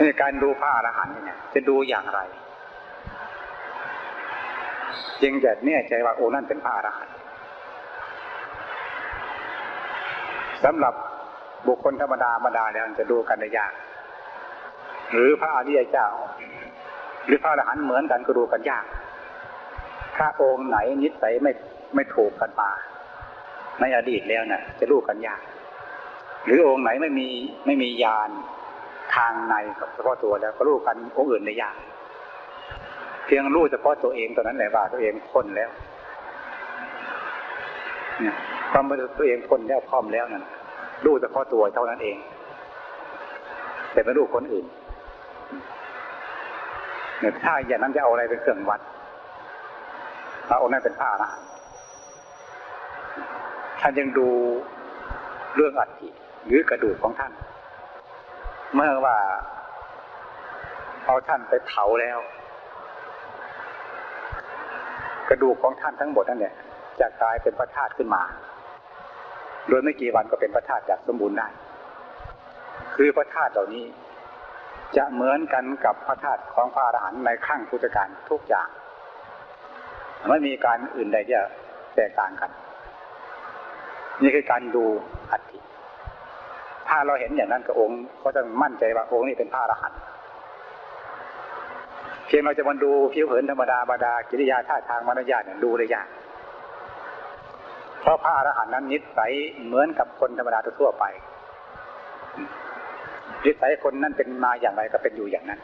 ในการดูพระอรหันต์เนี่ย จะดูอย่างไรจึงจะเนี่ยใจว่าโอ้นั่นเป็นพระอรหันต์สำหรับบุคคลธรรมดาธรรมดาแล้วจะดูกันได้ยาก หรือพระอริยเจ้า หรือพระอรหันต์เหมือนกันก็ดูกันยากถ้าองค์ไหนนิสัยไม่ไม่ถูกกันมาในอดีตแล้วนะ่ะ จะรู้กันยาก หรือองค์ไหนไม่มีไม่มียาน ทางในเฉพาะตัวแล้วก็รู้กันองค์อื่นได้ยากเพียงรู้เฉพาะตัวเองตอนนั้นแหละว่าตัวเองพ้นแล้วเนี่ยความเป็นตัวเองพ้นแล้วพร้อมแล้วนั่นรู้เฉพาะตัวเท่านั้นเอง แต่ไม่รู้คนอื่นเนี่ยถ้าอย่างนั้นจะเอาอะไรเป็นเครื่องวัดพระองค์นั้นเป็นพระอรหันต์ท่านยังดูเรื่องอัฐิหรือกระดูกของท่าน เมื่อว่าเอาท่านไปเผาแล้ว กระดูกของท่านทั้งหมดนั่นแหละจะกลายเป็นพระธาตุขึ้นมา โดยไม่กี่วันก็เป็นพระธาตุจากสมบูรณ์ได้ คือพระธาตุเหล่านี้ จะเหมือนกันกับพระธาตุของพระอรหันต์ในขั้งพุทธการทุกอย่าง ไม่มีการอื่นใดที่จะแตกต่างกัน นี่คือการดูอัฐิถ้ ถ้าเราเห็นอย่างนั้นกับองค์ ก็จะมั่นใจว่าองค์นี้เป็นพระอรหันต์เพียงเราจะมาดูผิวเผินธรรมดาบาดากิริยาท่าทางมารยาทเนี่ยดูได้ยากเพราะพระอรหันต์นั้นนิสัยเหมือนกับคนธรรมดาทั่วไปนิสัยคนนั้นเป็นมาอย่างไรก็เป็นอยู่อย่างนั้น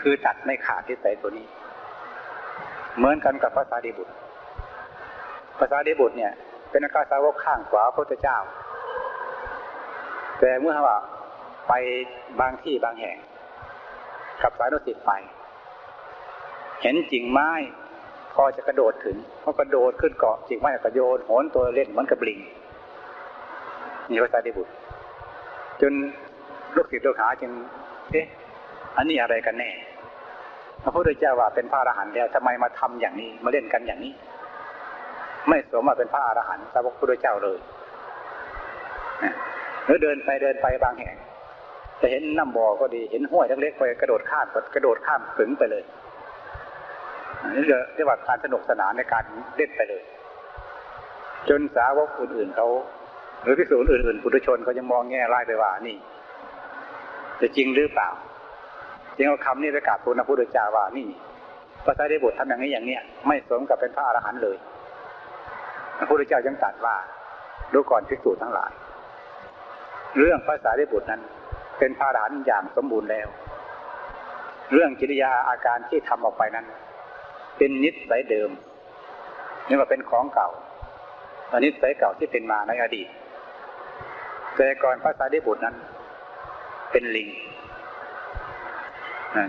คือตัดไม่ขาดนิสัยตัวนี้ เหมือนกันกับพระสารีบุตรพระสารีบุตรเนี่ย เป็นอาการสาวกข้างขวาพระพุทธเจ้า แต่เมื่อว่าไปบางที่บางแห่ง กับสายรถติดไป เห็นจิงไม้ พอจะกระโดดถึงเขากระโดดขึ้นเกาะจิงไม้กระโยนโหนตัวเล่นเหมือนกับลิงนี่พระสารีบุตร จนลูกศิษย์ลูกหาจึงเอ๊ะอันนี้อะไรกันแน่พระพุทธเจ้าว่าเป็นพระอรหันต์แล้วทำไมมาทำอย่างนี้มาเล่นกันอย่างนี้ ไม่สมว่าเป็นพระอรหันต์สาวกพระพุทธเจ้าเลย หรือเดินไปเดินไปบางแห่งจะเห็นน้ำบ่อก็ดีเห็นห้วยเล็กๆไปกระโดดข้ามกระโดดข้ามถึงไปเลยนี่เรียกว่าการสนุกสนานในการเล่นไปเลย จนสาวกอื่นๆเขาหรือพิสูจน์อื่นๆปุถุชนเขายังมองแง่ร้ายไปว่านี่จะจริงหรือเปล่าจึงเอาคำนี้ไปกราบทูลพระพุทธเจ้าว่านี่พระสารีบุตรทำอย่างนี้อย่างเนี้ยไม่สมกับเป็นพระอรหันต์เลยพระพุทธเจ้ายังตรัสว่าดูก่อนภิกษุทั้งหลาย เรื่องพระสารีบุตรนั้น เป็นพระอรหันอย่างสมบูรณ์แล้ว เรื่องกิริยาอาการที่ทำออกไปนั้น เป็นนิสัยเดิมนี่ว่าเป็นของเก่าอันนิสัยเก่าที่เป็นมาในอดีตแต่ก่อนพระสารีบุตรนั้น เป็นลิง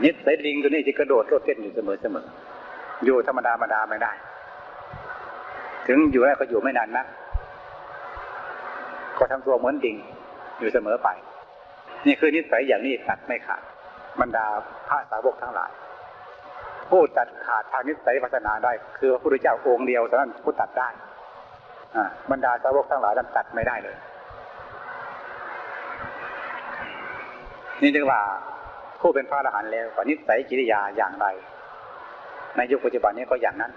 นิสัยลิงตัวนี้จะกระโดดโลดเต้นอยู่เสมอเสมออยู่ธรรมดาธรรมดาไม่ได้ ถึงอยู่ได้ก็อยู่ไม่นานนะก็ทำตัวเหมือนดิง อยู่เสมอไป นี่คือนิสัยอย่างนี้ตัดไม่ขาดบรรดาพระสาวกทั้งหลาย ผู้ตัดขาดทางนิสัยพัฒนาได้ คือพระพุทธเจ้าองค์เดียวเท่านั้นผู้ตัดได้บรรดาสาวกทั้งหลายนั้นตัดไม่ได้เลย นี่จึงว่าผู้เป็นพระอรหันต์แล้วนิสัยกิริยาอย่างไร ในยุคปัจจุบันนี้ก็อย่างนั้น